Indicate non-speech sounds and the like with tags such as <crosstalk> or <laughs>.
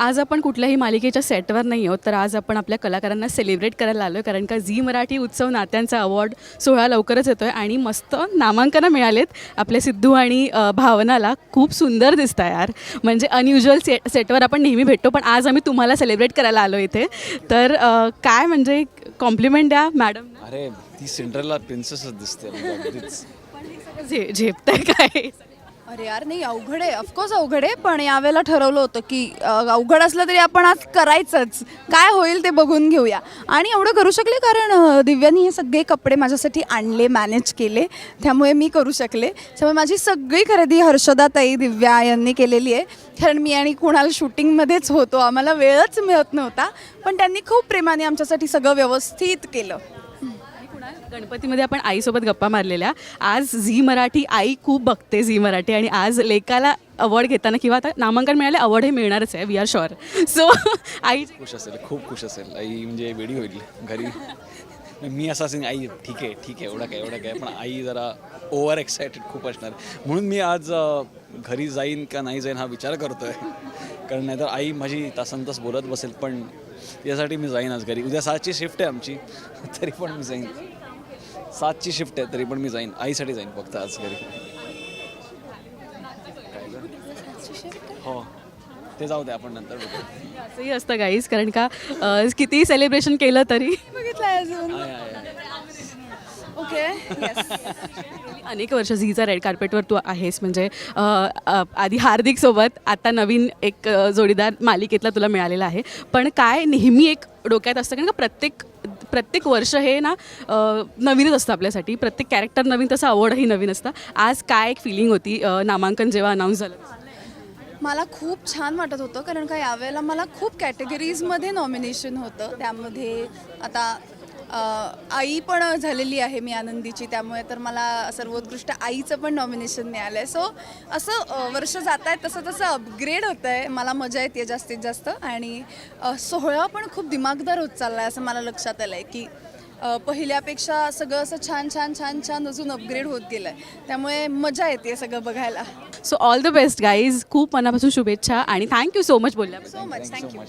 आज आपण कुठल्याही मालिकेच्या सेटवर नाही आहोत तर आज आपण आपल्या कलाकारांना सेलिब्रेट करायला आलो कारण का झी मराठी उत्सव नात्यांचा अवॉर्ड सोहळा लवकरच येतो आहे आणि मस्त नामांकनं मिळालेत. आपल्या सिद्धू आणि भावनाला खूप सुंदर दिसतं यार. म्हणजे अनयुज्युअल सेट सेटवर आपण नेहमी भेटतो पण आज आम्ही तुम्हाला सेलिब्रेट करायला आलो इथे. तर काय म्हणजे कॉम्प्लिमेंट द्या मॅडम अरे ती सिंड्रेला प्रिन्सेसच दिसते. म्हणजे <laughs> अगदीच झे झेपतंय काय? अरे यार नाही अवघड आहे. ऑफकोर्स अवघड आहे पण यावेळेला ठरवलं होतं की अ, अवघड असलं तरी आपण आज करायचंच. काय होईल ते बघून घेऊया. आणि एवढं करू शकले कारण अ, दिव्यानी हे सगळे कपडे माझ्यासाठी आणले मॅनेज केले. त्यामुळे मी करू शकले. त्यामुळे माझी सगळी खरेदी हर्षदाताई दिव्या यांनी केलेली आहे. कारण मी आणि कुणाल शूटिंगमध्येच होतो. आम्हाला वेळच मिळत नव्हता. पण त्यांनी खूप प्रेमाने आमच्यासाठी सगळं व्यवस्थित केलं. गणपतीमध्ये आपण आईसोबत गप्पा मारलेल्या. आज झी मराठी आई खूप बघते झी मराठी आणि आज लेकाला अवॉर्ड घेताना किंवा आता नामांकन मिळाले अवॉर्ड हे मिळणारच आहे वी आर शुअर सो आई खुश असेल खूप खुश असेल. आई म्हणजे वेडी होईल घरी. मी असा असेल आई ठीक आहे ठीक आहे एवढं काय एवढं काय पण आई जरा ओव्हर एक्सायटेड खूप असणार. म्हणून मी आज घरी जाईन का नाही जाईन हा विचार करतो आहे कारण नाहीतर आई माझी तासन तास बोलत बसेल पण यासाठी मी जाईन आज घरी. उद्या सातची शिफ्ट आहे आमची तरी पण मी जाईन. सातची शिफ्ट आहे तरी पण मी जाईन. आईसाठी जाईन फक्त आज घरी. हो. ते जाऊ दे आपण नंतर बघू. असंही असतं गाईज कारण का अ, कितीही सेलिब्रेशन केलं तरी. बघितलं अजून. आहे, आहे, आहे. ओके येस अनेक वर्ष झीचा रेड कार्पेटवर तू आहेस. म्हणजे अ, अ, आधी हार्दिक सोबत आता नवीन एक अ, जोडीदार मालिकेतला तुला मिळालेला आहे. पण काय नेहमी एक डोक्यात असतं कारण का प्रत्येक प्रत्येक वर्ष हे ना नवीनच असतं आपल्यासाठी. प्रत्येक कॅरेक्टर नवीन तसं आवडही नवीन असतं. आज काय एक फिलिंग होती नामांकन जेव्हा अनाऊन्स झालं? मला खूप छान वाटत होतं कारण का यावेळेला मला खूप कॅटेगरीजमध्ये नॉमिनेशन होतं. त्यामध्ये आता आई पण झालेली आहे मी आनंदीची त्यामुळे तर मला सर्वोत्कृष्ट आईचं पण नॉमिनेशन मिळालं आहे सो असं वर्ष जात आहेत तसं तसं अपग्रेड होतं आहे मला मजा येते जास्तीत जास्त. आणि सोहळा पण खूप दिमागदार होत चालला आहे असं मला लक्षात आलं आहे की पहिल्यापेक्षा सगळं असं छान छान छान छान अजून अपग्रेड होत गेलं आहे त्यामुळे मजा येते सगळं बघायला. So all the best guys खूप मनापासून शुभेच्छा. आणि thank you so much बोलल्याबद्दल. So much thank you.